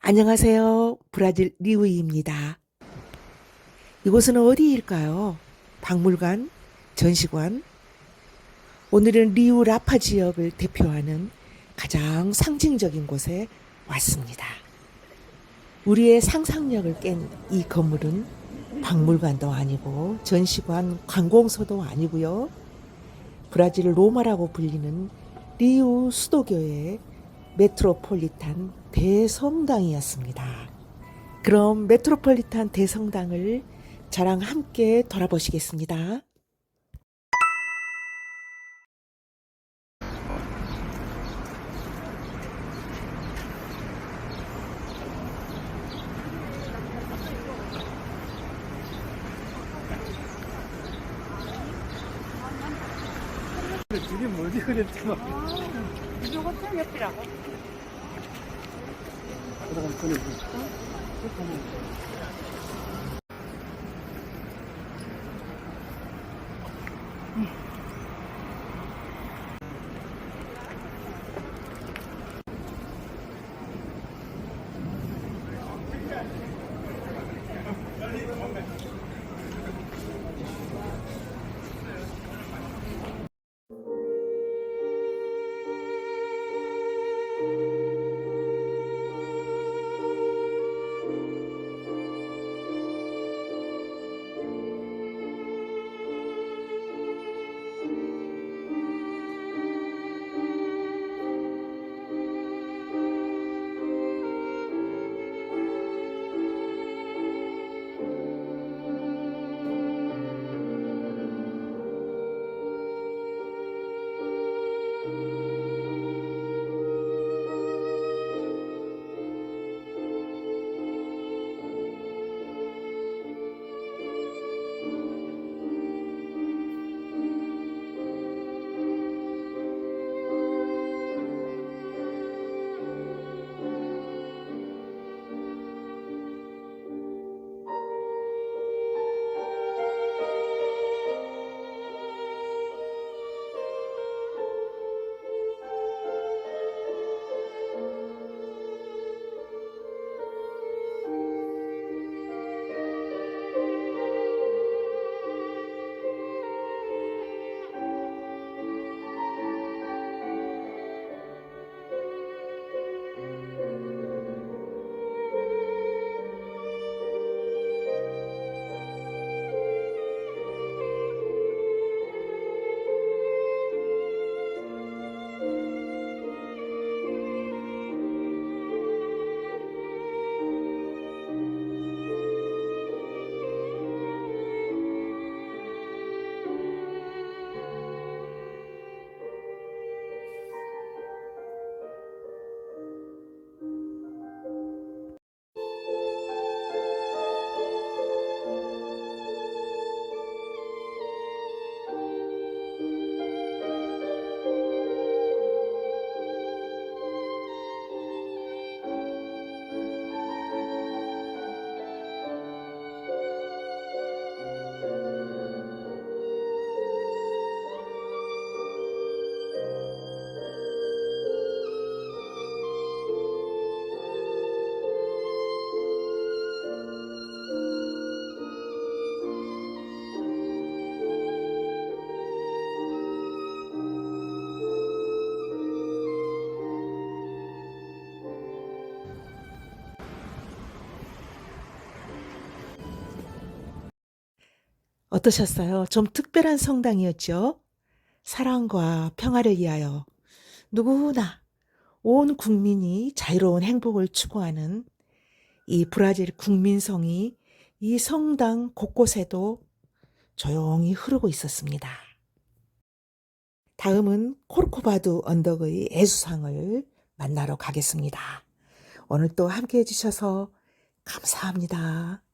안녕하세요. 브라질 리우이입니다. 이곳은 어디일까요? 박물관, 전시관. 오늘은 리우 라파 지역을 대표하는 가장 상징적인 곳에 왔습니다. 우리의 상상력을 깬 이 건물은 박물관도 아니고 전시관, 관공서도 아니고요. 브라질 로마라고 불리는 리우 수도교의 메트로폴리탄 대성당이었습니다. 그럼 메트로폴리탄 대성당을 저랑 함께 돌아보시겠습니다. 둘이 뭐지 그랬더만 이거 호텔 옆이라고? 그러 어떠셨어요? 좀 특별한 성당이었죠? 사랑과 평화를 위하여 누구나 온 국민이 자유로운 행복을 추구하는 이 브라질 국민성이 이 성당 곳곳에도 조용히 흐르고 있었습니다. 다음은 코르코바두 언덕의 애수상을 만나러 가겠습니다. 오늘 또 함께 해주셔서 감사합니다.